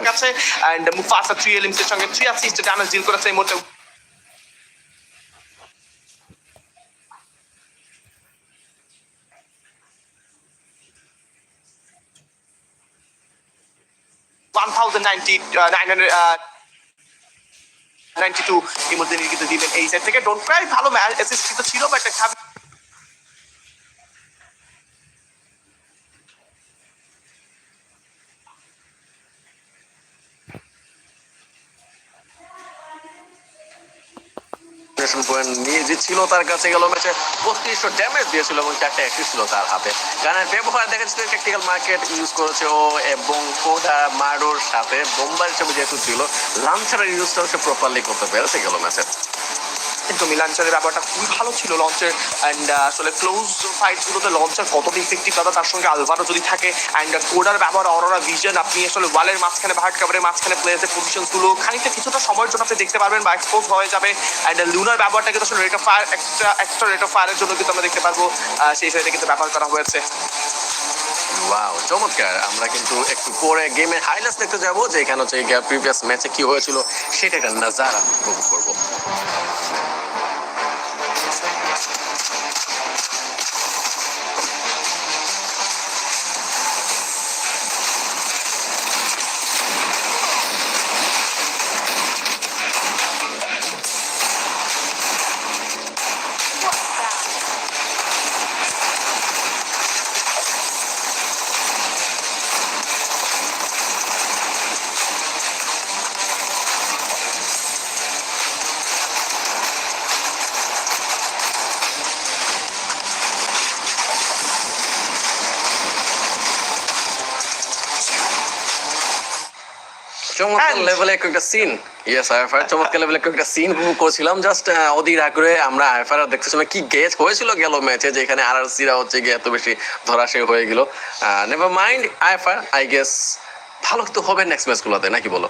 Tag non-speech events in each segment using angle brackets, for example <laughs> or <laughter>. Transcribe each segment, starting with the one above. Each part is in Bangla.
তার কাছে অ্যান্ড মুফাসা থ্রি এলিমস এর সঙ্গে থ্রি অ্যাসিস্ট ড্যামেজ ডিল করেছে এই মুহূর্তে। এই সাইড থেকে। ডোন্ট ক্রাই ভালো ছিল বাট পয়েন্ট নিয়ে যে ছিল তার কাছে গেল ম্যাচে বত্রিশশো ড্যামেজ দিয়েছিল এবং চারটে অ্যাক্সিস ছিল তার হাতে। গানের ব্যবহার দেখা যাচ্ছে ট্যাকটিক্যাল মার্কেট ইউজ করেছে ও এবং কোডা মারোর সাথে বোম্বার হিসেবে যেহেতু ছিল লাঞ্চারের ইউজটা সে প্রপারলি করতে পেরেছে গেল ম্যাচে। কিন্তু মিলাঞ্চারের ব্যাপারটা খুবই ভালো ছিল লঞ্চের অ্যান্ড আসলে ক্লোজ ফাইটগুলোতে লঞ্চার কতটা ইফেক্টিভ দাদা তার সঙ্গে আলভারও যদি থাকে অ্যান্ড কোডার ব্যবহার অরোরা ভিজন আপনি আসলে ওয়ালের মাঝখানে হার্ড কাভারের মাঝখানে প্লেয়ার্সের পজিশনগুলো খানিকটা কিছুটা সময়ের জন্য আপনি দেখতে পারবেন বা এক্সপোজ হয়ে যাবে অ্যান্ড লুনার ব্যবহারটা কিন্তু আসলে rate of fire extra extra rate of ফায়ারের জন্য কিন্তু আমরা দেখতে পারব সেই সাইডে কিন্তু ব্যবহার করা হয়েছে। চমৎকার। আমরা কিন্তু একটু পরে গেমের হাইলাইটস দেখতে যাব যে এখানে হচ্ছে প্রিভিয়াস ম্যাচে কি হয়েছিল, সেটা একটা নাজারা উপভোগ করব। চমৎকার লেভেলে একটা সিন ইয়েস আইফার চমৎকার লেভেলে একটা সিন উপভোগ করছিলাম। জাস্ট অধীর আগ্রহে আমরা আইফার দেখতে সময় কি গেজ হয়েছিল গেল ম্যাচে যেখানে আর সিরা হচ্ছে গিয়ে এত বেশি ধরাশে হয়ে গেল। নেভার মাইন্ড আইফার আই গেস ভালো তো হবে নেক্সট ম্যাচগুলোতে নাকি বলো?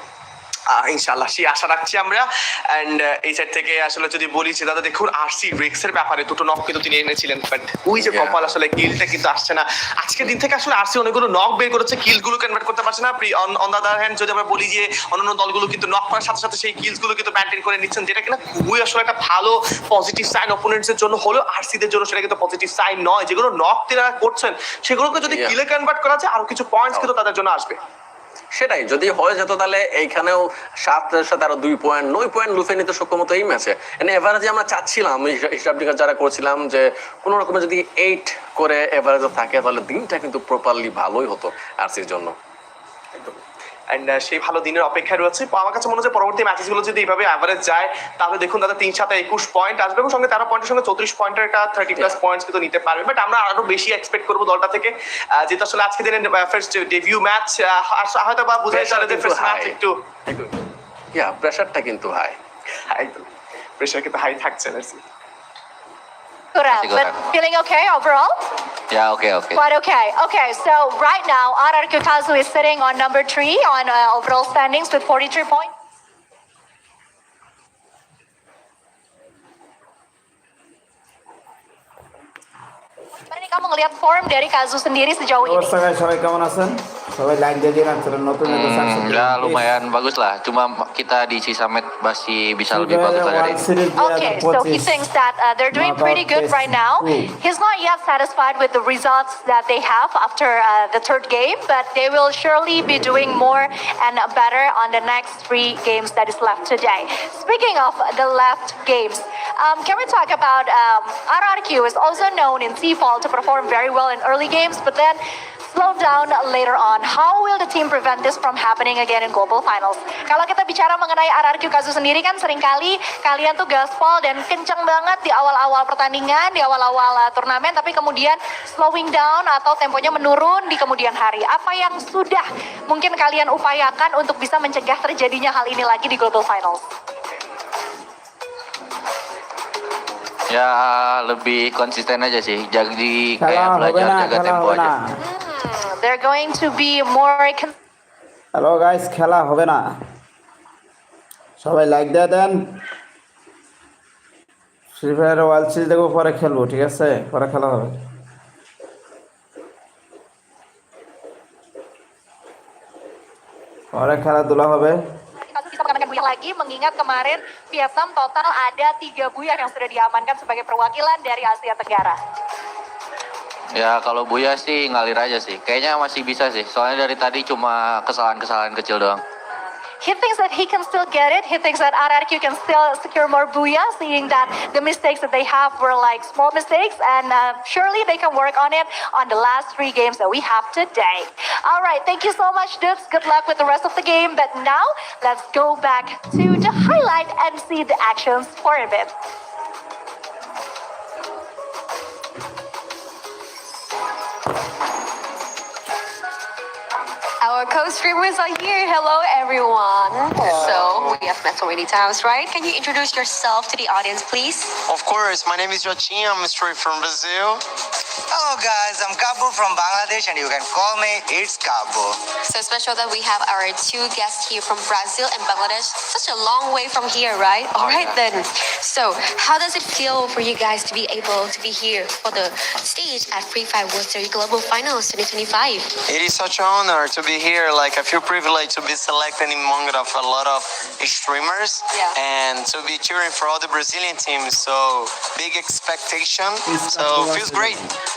ইনশাল্লাহ সেই আশা রাখছি আমরা। অ্যান্ড এই সাইড থেকে আসলে যদি বলি যে দাদা দেখুন আরসি রিক্সের ব্যাপারে দুটো নক কিন্তু তিনি এনেছিলেন। বাট ওই যে কপাল আসলে কিলটা কিন্তু আসছে না। আজকের দিন থেকে আসলে আরসি অনেকগুলো নক বের করেছে কিলগুলো কনভার্ট করতে পারছে না। অন দ্য হ্যান্ড যদি আমরা বলি যে অন্যান্য দলগুলো কিন্তু নক করার সাথে সাথে সেই কিলসগুলো কিন্তু মেনটেন করে নিচ্ছেন যেটা কিনা খুবই আসলে একটা ভালো পজিটিভ সাইন অপোনেন্টসের জন্য হলেও আরসিদের জন্য সেটা কিন্তু পজিটিভ সাইন নয়। যেগুলো নক তারা করছেন সেগুলোকে যদি কিলে কনভার্ট করা যায় আরও কিছু পয়েন্টস কিন্তু তাদের জন্য আসবে। সেটাই, যদি হয়ে যেত তাহলে এইখানেও সাত সাথে আরও দুই পয়েন্ট নয় পয়েন্ট লুফে নিতে সক্ষম হতো এই ম্যাচে এভারেজে আমরা চাচ্ছিলাম হিসাব- নিকাশ যারা করছিলাম যে কোনো রকমে যদি এইট করে এভারেজে থাকে, তাহলে দিনটা কিন্তু প্রপারলি ভালোই হতো আরসির জন্য। অ্যান্ড সেই ভালো দিনের অপেক্ষায় রয়েছে। আমার কাছে মনে হচ্ছে পরবর্তী ম্যাচেসগুলো যদি এইভাবে অ্যাভারেজ যায় তাহলে দেখুন দাদা তিন সাথে একুশ পয়েন্ট আসবে এবং সঙ্গে তেরো পয়েন্টের সঙ্গে চৌত্রিশ পয়েন্টের একটা থার্টি প্লাস পয়েন্টস কিন্তু নিতে পারবে। বাট আমরা আরও বেশি এক্সপেক্ট করব দলটা থেকে যেহেতু আসলে আজকে দিনের ফার্স্ট ডেবিউ ম্যাচ হয়তো বা বুঝাই চলে যে ফার্স্ট ম্যাচ একটু প্রেশারটা কিন্তু হাই একদম প্রেশার কিন্তু হাই থাকছে Sigura. But feeling okay overall? Yeah, okay, okay. Quite okay. Okay, so right now, RR Kutazu is sitting on number three on uh, overall standings with 43 points. Kamu ngelihat form dari Kazu sendiri sejauh ini? Halo, saya, saya, kamu nasen? Soalnya lanjut hmm, Ya lumayan bagus lah. Cuma kita di masih bisa lebih bagus lagi. Okay, so he thinks that uh, they're doing pretty good right now. He's not yet satisfied with the results that they have after uh, the third game, but they will surely be doing more and better on the next three games that is left today. Speaking of the left games, um, can we talk about um, RRQ is also known in Seafall to perform very well in early games, but then Slow down later on. How will the team prevent this from happening again in global finals? Kalau kita bicara mengenai RRQ Kazu sendiri kan sering kali kalian tuh gaspol dan kenceng banget di awal-awal pertandingan, di awal-awal uh, turnamen, tapi kemudian slowing down atau temponya menurun di kemudian hari. Apa yang sudah mungkin kalian upayakan untuk bisa mencegah terjadinya hal ini lagi di global finals? Ya lebih konsisten aja sih, jadi kayak belajar jaga tempo aja. Hmm, they're going to be more hello guys খেলা হবে না সবাই লাইক দিয়ে দেন ফ্রি ফায়ার ওয়ার্ল্ড সিরিজ দেখব পরে খেলব ঠিক আছে পরে খেলা হবে অনেক খেলাধুলা হবে lagi mengingat kemarin Vietnam total ada tiga Buyang yang sudah diamankan sebagai perwakilan dari Asia Tenggara. Ya kalau Buya sih ngalir aja sih. Kayaknya masih bisa sih. Soalnya dari tadi cuma kesalahan-kesalahan kecil doang. He thinks that he can still get it. He thinks that RRQ can still secure more booyah, seeing that the mistakes that they have were like small mistakes, and uh, surely they can work on it on the last three games that we have today. All right, thank you so much, Dukes. Good luck with the rest of the game. But now let's go back to the highlight and see the actions for a bit. Our co-streamers are here. Hello, everyone. So we have met so many times, right? Can you introduce yourself to the audience, please? Of course, my name is Jotinha. I'm straight from Brazil. Hello guys, I'm Kabu from Bangladesh and you can call me It's Kabu. So special that we have our two guests here from Brazil and Bangladesh. Such a long way from here, right? Oh, All right then. So how does it feel for you guys to be able to be here for the stage at Free Fire World Series Global Finals 2025? It is such an honor to be here. Like I feel privileged to be selected among of a lot of streamers Yeah. and to be cheering for all the Brazilian teams. So big expectation. So feels great.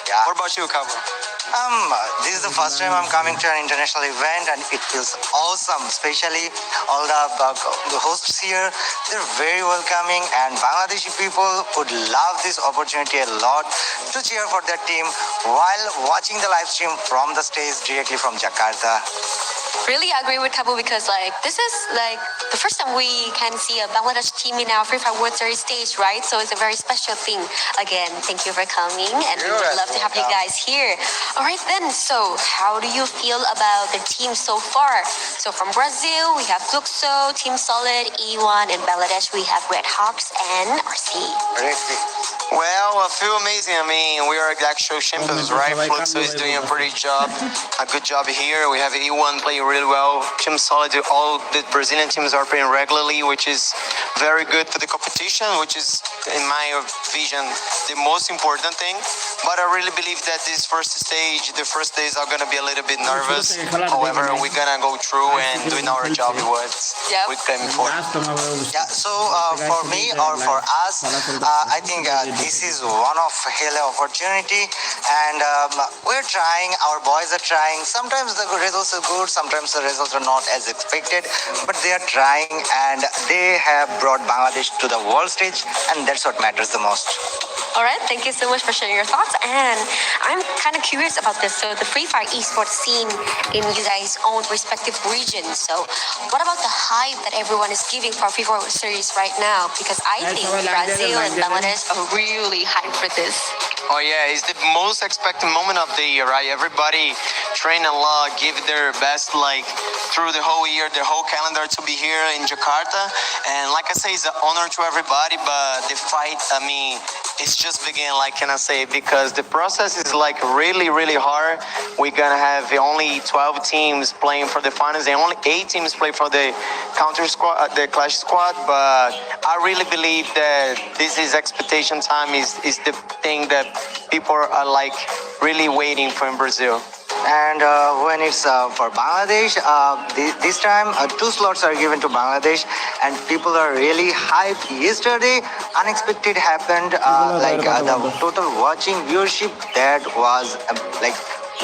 Yeah. What about you, Cabo? Um, this is the first time I'm coming to an international event and it feels awesome, especially all the, uh, the hosts here. They're very welcoming and Bangladeshi people would love this opportunity a lot to cheer for their team while watching the live stream from the stage directly from Jakarta. Really agree with Kabu because like this is like the first time we can see a Bangladesh team in our Free Fire World Series stage, right? So it's a very special thing. Again, thank you for coming, and we would love to have you guys here. All right then. So how do you feel about the team so far? So from Brazil, we have Fluxo, Team Solid, E1, and Bangladesh, we have Red Hawks and RC. Well, I feel amazing. I mean, we are the actual champions, right? Fluxo is doing a pretty job, a good job here. We have E1 playing really well. Team Solid, all the Brazilian teams are playing regularly, which is very good for the competition, which is, in my vision, the most important thing. But I really believe that this first stage, the first days are gonna be a little bit nervous. However, we're gonna go through and doing our job with what Yep. we're claiming for. Yeah, so uh, for me or for us, uh, I think uh, this is one of hell opportunity, and um, we're trying. Our boys are trying. Sometimes the results are good, sometimes the results are not as expected, but they are trying, and they have brought Bangladesh to the world stage, and that's what matters the most. All right, thank you so much for sharing your thoughts. And I'm kind of curious about this. So, the Free Fire esports scene in you guys' own respective regions. So, what about the hype that everyone is giving for Free Fire Series right now? Because I think Brazil and Bangladesh are really hyped for this. Oh yeah, it's the most expected moment of the year, right? Everybody train a lot, give their best, like through the whole year, the whole calendar to be here in Jakarta. And like I say, it's an honor to everybody. But the fight, I mean, it's just begin. Like can I say? Because the process is like really, really hard. We're gonna have only 12 teams playing for the finals, and only eight teams play for the counter squad, uh, the clash squad. But I really believe that this is expectation time. Is is the thing that people are like really waiting for in Brazil. And uh, when it's uh, for Bangladesh, uh, thi- this time uh, two slots are given to Bangladesh, and people are really hyped. Yesterday, unexpected happened. Uh, like uh, the total watching viewership that was uh, like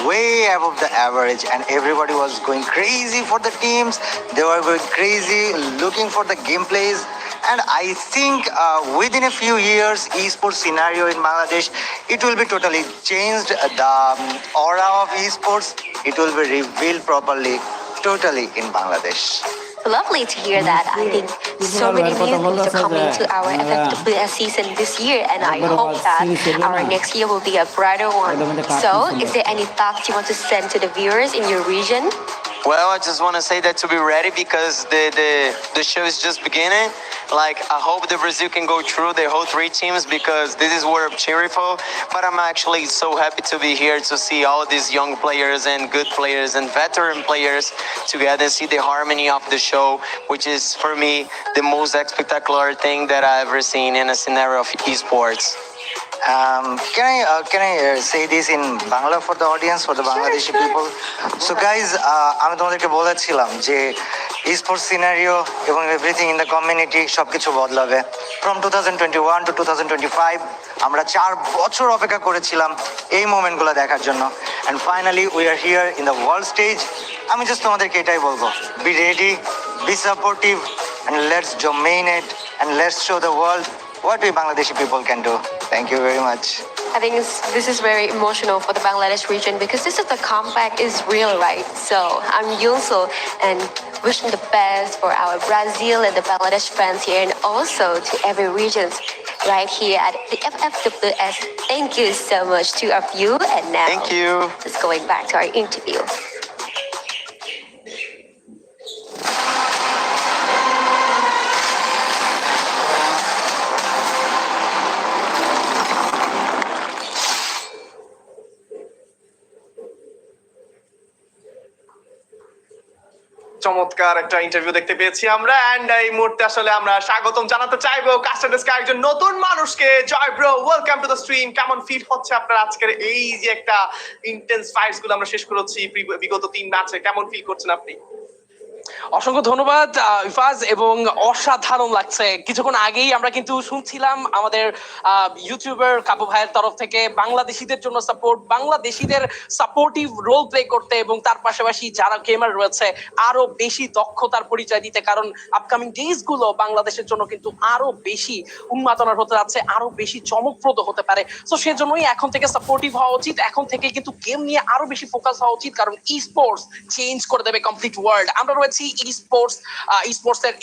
way above the average, and everybody was going crazy for the teams. They were going crazy looking for the gameplays. And I think uh, within a few years, esports scenario in Bangladesh, it will be totally changed. The um, aura of esports, it will be revealed properly, totally in Bangladesh. Lovely to hear that. I think so many new things are coming to our FFWS season this year, and I hope that our next year will be a brighter one. So, is there any thoughts you want to send to the viewers in your region? Well, I just want to say that to be ready because the, the the show is just beginning. Like I hope the Brazil can go through the whole three teams because this is what I'm cheering for. But I'm actually so happy to be here to see all these young players and good players and veteran players together and see the harmony of the show, which is for me the most spectacular thing that I've ever seen in a scenario of esports. Um, can I uh, can I uh, say this in Bangla for the audience for the Bangladeshi people? So guys, uh, আমি তোমাদেরকে বলেছিলাম যে স্পোর্টস সিনারিও এবং এভরিথিং ইন দ্য কমিউনিটি সব কিছু বদলাবে। From two thousand twenty one to two thousand twenty five আমরা চার বছর অপেক্ষা করেছিলাম এই মোমেন্টগুলো দেখার জন্য। And finally we are here in the world stage আমি জাস্ট তোমাদেরকে এটাই বলব। Be ready be supportive and let's domain it and let's show the world what we Bangladeshi people can do. Thank you very much. I think it's, this is very emotional for the Bangladesh region because this is the comeback is real, right? So I'm Yunso and wishing the best for our Brazil and the Bangladesh friends here and also to every regions right here at the FFWS. Thank you so much to of you and now Thank you. just going back to our interview. চমৎকার একটা ইন্টারভিউ দেখতে পেয়েছি আমরা এন্ড এই মুহূর্তে আসলে আমরা স্বাগতম জানাতে চাইব কাস্টার ডেস্ক একজন নতুন মানুষকে। Joy bro welcome to the stream কেমন ফিল হচ্ছে আপনার আজকের এই যে একটা ইন্টেন্স ফাইটসগুলো আমরা শেষ করেছি বিগত তিন ম্যাচে কেমন ফিল করছেন আপনি? অসংখ্য ধন্যবাদ ইফাজ, এবং অসাধারণ লাগছে। কিছুক্ষণ আগেই আমরা কিন্তু শুনছিলাম আমাদের ইউটিউবার কাবু ভাইয়ের তরফ থেকে বাংলাদেশিদের জন্য সাপোর্ট বাংলাদেশিদের সাপোর্টিভ রোল প্লে করতে এবং তার পাশাপাশি যারা গেমার রয়েছে, আরও বেশি দক্ষতার পরিচয় দিতে। কারণ আপকামিং ডেজগুলো বাংলাদেশের জন্য কিন্তু আরও বেশি উন্মাদনার হতে যাচ্ছে, আরও বেশি চমকপ্রদ হতে পারে। তো সেজন্যই এখন থেকে সাপোর্টিভ হওয়া উচিত। এখন থেকে কিন্তু গেম নিয়ে আরও বেশি ফোকাস হওয়া উচিত, কারণ ই স্পোর্টস চেঞ্জ করে দেবে কমপ্লিট ওয়ার্ল্ড আমরা রয়েছি ই স্পোর্টস ই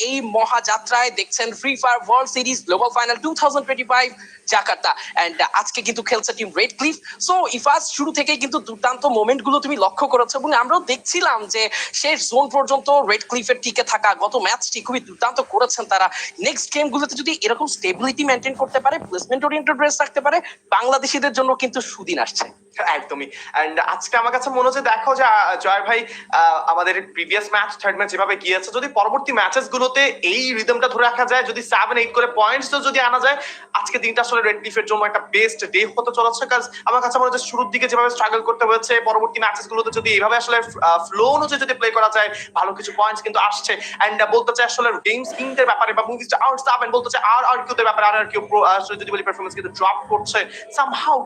এই মহাযাত্রায় দেখছেন free fire world series global final two thousand twenty five Jakarta. And আজকে কিন্তু খেলছে টিম রেড ক্লিফ সো শুরু কিন্তু দুর্দান্ত তুমি লক্ষ্য করেছ এবং আমরাও দেখছিলাম যে শেষ জোন পর্যন্ত রেড ক্লিফের টিকে থাকা গত ম্যাচটি খুবই দুর্দান্ত করেছেন তারা। নেক্সট যদি এরকম স্টেবিলিটি মেনটেন করতে পারে প্লেসমেন্ট ওরিয়েন্টেড পারে, বাংলাদেশিদের জন্য কিন্তু সুদিন আসছে। একদমই। এন্ড আজকে আমার কাছে মনে হচ্ছে, দেখো যে জয় ভাই আমাদের প্রিভিয়াস ম্যাচ থার্ড ম্যাচ যেভাবে গিয়েছে, যদি পরবর্তী ম্যাচেস গুলোতে এই রিদমটা ধরে রাখা যায়, যদি সেভেন এইট করে পয়েন্টস যদি আনা যায়, আজকে দিনটা রেড ক্লিফের জন্য একটা বেস্ট ডে হতে চলেছে কাজ আমার কাছে মনে হচ্ছে শুরুর দিকে যেভাবে স্ট্রাগল করতে হয়েছে, পরবর্তী যদি এইভাবে আসলে ফ্লো অনুযায়ী যদি প্লে করা যায়, ভালো কিছু পয়েন্টস কিন্তু আসছে। বলতে চাই আসলে গেমস কিংদের ব্যাপারে বা মুভিজ আউট বলতে চাই আর আর কিউদের ব্যাপারে আর আর কিউ আসলে যদি বলি পারফরমেন্স কিন্তু ড্রপ করছে।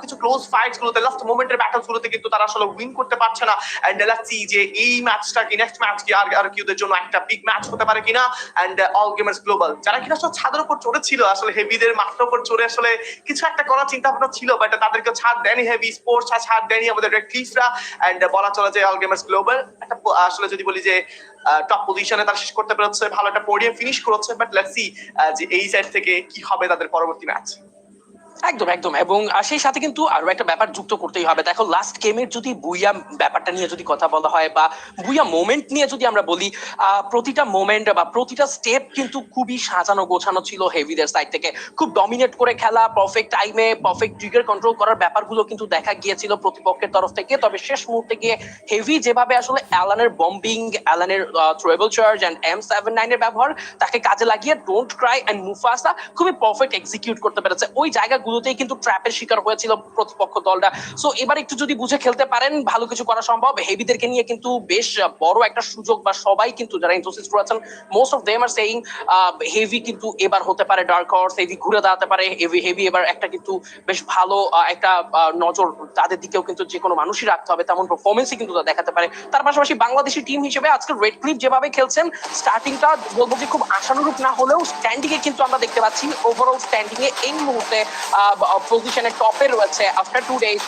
কিছু ক্লোজ ফাইটস গুলোতে লাস্ট মোমেন্টের ব্যাটলস গুলোতে কিন্তু তারা আসলে উইন করতে পারছে না। এন্ড লেটস যে এই ম্যাচটা কি নেক্সট ম্যাচ কি আর আর কিউদের জন্য একটা বিগ ম্যাচ হতে পারে কিনা? এন্ড অল গেমার্স গ্লোবাল যারা কিনা আসলে ছাদের উপর চড়েছিল, আসলে হেভিদের মাথার উপর চড়ে আসলে কিছু একটা করার চিন্তা ভাবনা ছিল বাট তাদেরকে ছাড় দেয়নি হেভি স্পোর্টস ছাড় দেয়নি আমাদের রেড ক্লিফরা এন্ড বলা চলে যে অল গেমার্স গ্লোবাল একটা আসলে যদি বলি যে টপ পজিশনে তারা শেষ করতে পেরেছে, ভালো একটা পোডিয়াম ফিনিশ করেছে বাট লেটস সি যে এই সাইড থেকে কি হবে তাদের পরবর্তী ম্যাচ একদম একদম। এবং সেই সাথে কিন্তু আরও একটা ব্যাপার যুক্ত করতেই হবে। দেখো লাস্ট গেমের যদি বুইয়া ব্যাপারটা নিয়ে যদি কথা বলা হয় বা বুইয়া মোমেন্ট নিয়ে যদি আমরা বলি প্রতিটা মোমেন্ট বা প্রতিটা স্টেপ কিন্তু খুবই সাজানো গোছানো ছিল হেভিদের সাইড থেকে। খুব ডমিনেট করে খেলা পারফেক্ট টাইমে পারফেক্ট ট্রিগার কন্ট্রোল করার ব্যাপারগুলো কিন্তু দেখা গিয়েছিল প্রতিপক্ষের তরফ থেকে। তবে শেষ মুহূর্তে গিয়ে হেভি যেভাবে আসলে অ্যালানের bombing অ্যালানের treble charge and M seven নাইনের ব্যবহার, তাকে কাজে লাগিয়ে ডোন্ট ক্রাই অ্যান্ড মুফাসা খুবই পারফেক্ট এক্সিকিউট করতে পেরেছে। ওই জায়গাগুলোতেই কিন্তু ট্র্যাপের শিকার হয়েছিল প্রতিপক্ষ দলটা। সো এবার একটু যদি বুঝে খেলতে পারেন, ভালো কিছু করা সম্ভব। হেভিদেরকে নিয়ে কিন্তু বেশ বড় একটা সুযোগ বা সবাই কিন্তু যারা ইন্টারেস্ট রয়েছেন most of them are saying heavy কিন্তু এবার হতে পারে ডার্ক হর্স হেভি ঘুরে দাঁড়াতে পারে, হেভি হেভি এবার একটা কিন্তু বেশ ভালো একটা নজর তাদের দিকেও কিন্তু যে কোনো মানুষই রাখতে হবে, তেমন পারফরমেন্সই কিন্তু দেখাতে পারে। তার পাশাপাশি বাংলাদেশি টিম হিসেবে আজকে রেড ক্লিপ যেভাবে খেলছেন স্টার্টিংটা বলব যে খুব আশানুরূপ না হলেও স্ট্যান্ডিং এ কিন্তু আমরা দেখতে পাচ্ছি ওভারঅল স্ট্যান্ডিং এ এই মুহূর্তে পজিশনে টপে রয়েছে আফটার টু ডেজ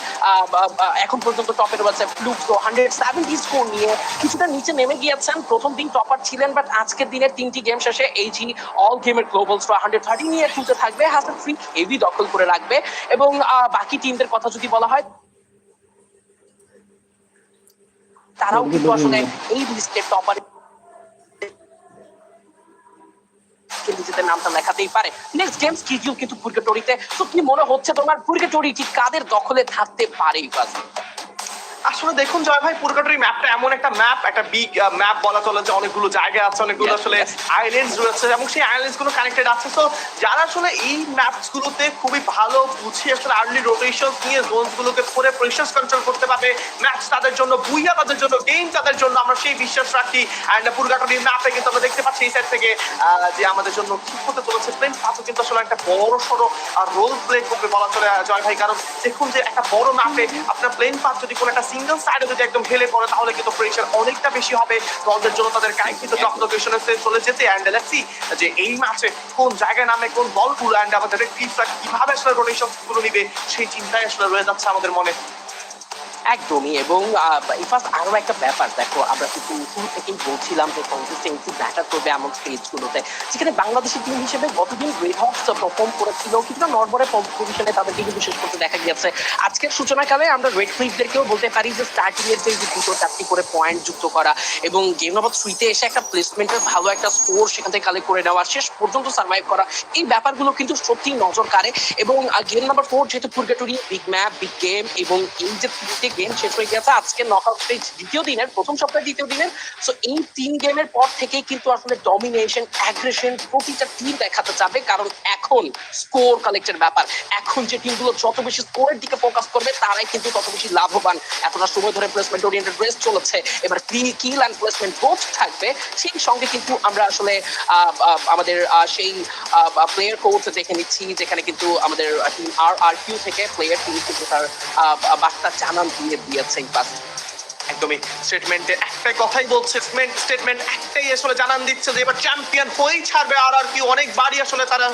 এখন পর্যন্ত টপে রয়েছে ফ্লুকো হান্ড্রেড সেভেন্টি স্কোর নিয়ে কিছুটা নিচে নেমে গিয়েছেন। প্রথম দিন টপার ছিলেন বাট আজকের দিনের তিনটি গেম শেষে এইজি অল গেমের গ্লোবাল স্টোর হান্ড্রেড থার্টি নিয়ে তুলতে থাকবে। হাসান ফ্রি হেভি দখল করে রাখবে। এবং বাকি টিমদের কথা যদি বলা হয় তারাও কিন্তু আসলে এই লিস্টের টপার নিজেদের নামটা লেখাতেই পারে। নেক্সট গেমস কিজিও কিন্তু পুরগেটরিতে তো কি মনে হচ্ছে তোমার পুরগেটরি ঠিক কাদের দখলে থাকতে পারে এই আসলে দেখুন জয় ভাই পুরকাটরি ম্যাপটা এমন একটা ম্যাপ একটা বিগ ম্যাপ বলা চলে যে অনেকগুলো জায়গা আছে অনেকগুলো আসলে আইল্যান্ডস রয়েছে এবং সেই আইল্যান্ডসগুলো কানেক্টেড আছে। তো যারা আসলে এই ম্যাপস গুলোতে খুবই ভালো বুঝিয়ে আসলে আর্লি রোটেশন নিয়ে জোনস গুলোকে ধরে প্রেশার কন্ট্রোল করতে পারবে ম্যাচ তাদের জন্য বুইয়া তাদের জন্য গেম তাদের জন্য আমরা সেই বিশ্বাস রাখি। অ্যান্ড পুরকাটরি ম্যাপে কিন্তু আমরা দেখতে পাচ্ছি এই সাইড থেকে যে আমাদের জন্য ঠিক হতে চলেছে। প্লেন পাঁচও কিন্তু আসলে একটা বড় সড়ো রোল প্লে করবে বলা চলে জয় ভাই। কারণ দেখুন যে একটা বড় ম্যাপে আপনার প্লেন পাথ যদি কোনো একটা সিঙ্গেল সাইডে যদি একদম হেলে পড়ে তাহলে কিন্তু প্রেশার অনেকটা বেশি হবে। দলদের জন্য তাদের কাঙ্ক্ষিত টপ লোকেশনে চলে যেতে। অ্যান্ড লেটসি যে এই ম্যাচে কোন জায়গায় নামে কোন দলগুলো অ্যান্ড আমাদের টিমটা কীভাবে আসলে রোটেশনগুলো নিবে সেই চিন্তায় আসলে রয়ে যাচ্ছে আমাদের মনে। একদমই, এবং ফার্স্ট আরও একটা ব্যাপার, দেখো, আমরা কিন্তু শুরু থেকেই বলছিলাম যে কনসিস্টেন্সি ম্যাটার করবে এমন স্টেজগুলোতে যেখানে বাংলাদেশের টিম হিসেবে গতদিন রেড হক্স পারফর্ম করেছিল কিন্তু নরবরে পজিশনে তাদেরকে কিন্তু শেষ করতে দেখা গিয়েছে। আজকের সূচনাকালে আমরা রেড ক্লিপদেরকেও বলতে পারি যে স্টার্টিং এর যে দুটো চারটি করে পয়েন্ট যুক্ত করা, এবং গেম নম্বর থ্রিতে এসে একটা প্লেসমেন্টের ভালো একটা স্কোর সেখান থেকে কালেক্ট করে নেওয়া শেষ পর্যন্ত সার্ভাইভ করা, এই ব্যাপারগুলো কিন্তু সত্যি নজর কাড়ে, এবং গেম নাম্বার ফোর যেহেতু purgatory big map big game এবং এই যে গেম শেষ হয়ে গেছে। আজকে নকআউট স্টেজ দ্বিতীয় দিনের, প্রথম সপ্তাহে দ্বিতীয় দিনের। সো এই তিন গেমের পর থেকেই কিন্তু আসলে ডমিনেশন অ্যাগ্রেশন প্রতিটা টিম দেখাতে যাবে কারণ এখন স্কোর কালেক্টের ব্যাপার। এখন যে টিমগুলো যত বেশি স্কোরের দিকে ফোকাস করবে, তারাই কিন্তু তত বেশি লাভবান। এতটা সময় ধরে প্লেসমেন্ট ওরিয়েন্টেড রেস চলেছে। এবার কিল অ্যান্ড প্লেসমেন্ট বোথ থাকবে। সেই সঙ্গে কিন্তু আমরা আসলে আমাদের সেই প্লেয়ার কোর্স দেখে নিচ্ছি, যেখানে কিন্তু আমাদের টিম আর আর কিউ থেকে প্লেয়ার টিম কিন্তু তার বার্তা জানান দিয়ে দিয়েছে এই পাশে একদমই স্টেটমেন্টে একটাই কথাই বলছে স্টেটমেন্ট একটাই আসলে জানান দিচ্ছে যে এবার চ্যাম্পিয়ন হয়েই ছাড়বে আর আর কি অনেকবারই আসলে তারা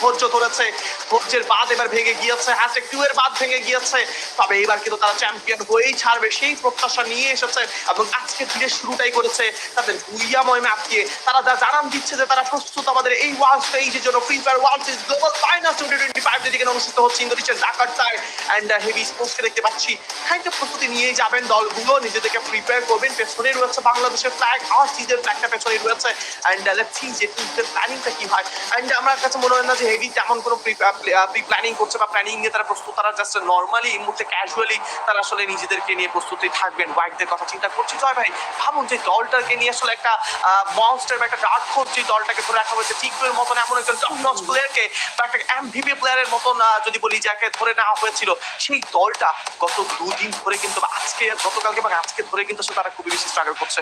ধৈর্য ধরেছে। ধৈর্যের বাদ এবার ভেঙে গিয়েছে হ্যাশট্যাগ টু এর বাদ ভেঙে গিয়েছে। তবে এবার কিন্তু তারা চ্যাম্পিয়ন হয়েই ছাড়বে, সেই প্রত্যাশা নিয়ে এসেছে এবং আজকে ধীরে শুরুটাই করেছে তাদের গুইয়াময় ম্যাপ দিয়ে। তারা যা জানান দিচ্ছে যে তারা প্রস্তুত আমাদের এই ওয়ার্ল্ড স্টেজের জন্য free fire world series global final twenty twenty five যেখানে অনুষ্ঠিত হচ্ছে ইন্দোনেশিয়ার জাকার্তায়। অ্যান্ড হেভি স্পোর্টসকে দেখতে পাচ্ছি। খানিকটা প্রস্তুতি নিয়েই যাবেন দলগুলো নিজেদেরকে প্রিপেয়ার করবেন। রয়েছে বাংলাদেশের ফ্ল্যাগ আর সিজের ফ্ল্যাগটা পেছনে রয়েছে। অ্যান্ড সি যে প্ল্যানিংটা কি হয়। অ্যান্ড আমার কাছে মনে হয় না যে হেভি তেমন কোনো প্রি প্ল্যানিং করছে বা প্ল্যানিং নিয়ে তারা প্রস্তুত। তারা জাস্ট নর্মালি এই মুহূর্তে ক্যাজুয়ালি তারা আসলে নিজেদেরকে নিয়ে প্রস্তুতি থাকবেন। কথা চিন্তা করছি। জয় ভাই, ভাবুন যে দলটাকে নিয়ে আসলে একটা মনস্টার বা একটা ডার্ক যে দলটাকে ধরে রাখা হয়েছে টিকুয়ের মতন এমন একজন প্লেয়ারকে বা একটা এমভিপি প্লেয়ারের মতন যদি বলি যাকে ধরে নেওয়া হয়েছিল, সেই দলটা গত দুদিন ধরে কিন্তু আজকে, গতকালকে বা আজকে ধরে কিন্তু তারা খুবই বেশি স্ট্রাগল করছে।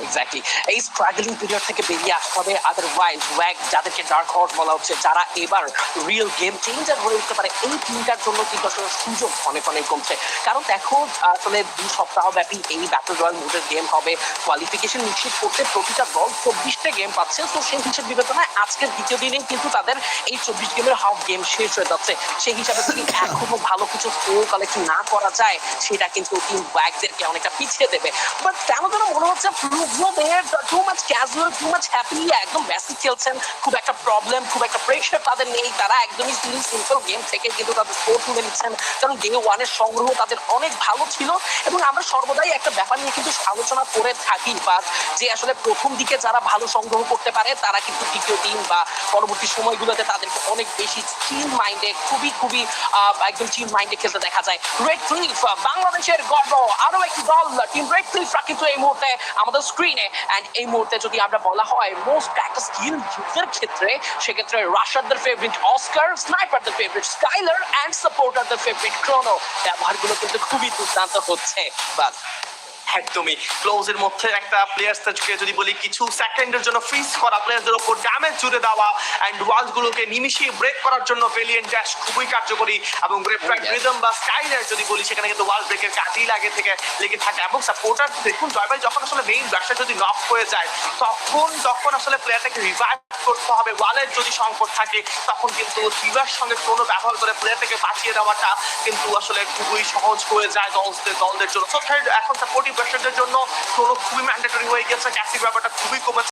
এক্স্যাক্টলি এই স্ট্রাগলিং পিরিয়ড থেকে বেরিয়ে আসতে হবে আদারওয়াইজ ওয়াক যাদেরকে ডার্ক হর্স বলা হচ্ছে যারা এবার রিয়েল গেম চেঞ্জার হয়ে উঠতে পারে এই টিমটার জন্য কিন্তু আসলে সুযোগ অনেক অনেক কমছে। কারণ দেখো আসলে দুই সপ্তাহ ব্যাপী এই ব্যাটল রয়্যাল মোডের গেম হবে কোয়ালিফিকেশন নিশ্চিত করতে প্রতিটা দল চব্বিশটা গেম পাচ্ছে তো সেই হিসেব বিবেচনায় আজকের দ্বিতীয় দিনেই কিন্তু তাদের এই চব্বিশ গেমের হাফ গেম শেষ হয়ে যাচ্ছে। সেই হিসাবে যদি <laughs> এখনও ভালো কিছু স্কোর কালেকশন না করা যায় সেটা কিন্তু টিম ব্যাকদেরকে অনেকটা পিছিয়ে দেবে। বাট কেন যেন মনে হচ্ছে তারা কিন্তু সংগ্রহ তাদের অনেক ভালো ছিল এবং আমরা সর্বদাই একটা ব্যাপার নিয়ে কিন্তু আলোচনা করে থাকি। বা যে আসলে প্রথম দিকে যারা ভালো সংগ্রহ করতে পারে, তারা কিন্তু দ্বিতীয় দিন বা পরবর্তী সময়গুলোতে তাদেরকে অনেক বেশি চিল মাইন্ডে খুবই খুবই একদম চিল মাইন্ডে খেলতে দেখা যায়। রেড ক্লিফ বাংলাদেশের গর্ব। আরও একটি দল টিম রেড ক্লিফরা কিন্তু এই মুহূর্তে আমাদের স্ক্রিনে অ্যান্ড এই মুহূর্তে যদি আমরা বলা হয় মোস্ট প্র্যাকটিস স্কিল ইউজের ক্ষেত্রে, সেক্ষেত্রে রাশারদের ফেভারিট অস্কার স্নাইপারদের ফেভারিট স্কাইলার অ্যান্ড সাপোর্টারদের ফেভারিট ক্রোনো ব্যবহারগুলো কিন্তু খুবই দুর্দান্ত হচ্ছে। বাস। একদমই। ক্লোজের মধ্যে একটা প্লেয়ার্সকে যদি বলি কিছু সেকেন্ডের জন্য ফ্রিজ করা প্লেয়ারদের উপর ড্যামেজ জুড়ে দেওয়া অ্যান্ড ওয়ালসগুলোকে নিমিশিয়ে ব্রেক করার জন্য ভেলিয়েন্ট ড্যাশ খুবই কার্যকরী এবং গ্রেপ্টার রিদম বা স্কাইলার যদি বলি সেখানে কিন্তু ওয়াল ব্রেকের কাজই লাগে থেকে লেগে থাকে। এবং সাপোর্টার দেখুন জয়ভাই যখন আসলে মেইন ব্যবসা যদি নক হয়ে যায় তখন তখন আসলে প্লেয়ারটাকে রিভাইভ করতে হবে। ওয়ালের যদি সংকট থাকে তখন কিন্তু রিভার সঙ্গে কোনো ব্যবহার করে প্লেয়ারটাকে বাঁচিয়ে দেওয়াটা কিন্তু আসলে খুবই সহজ হয়ে যায় দলদের দলদের জন্য। এখন সাপোর্টিভ ব্যবসাদের জন্য কোনো খুবই ম্যান্ডেটরি হয়ে গেছে। ক্যাসির ব্যাপারটা খুবই কমেছে।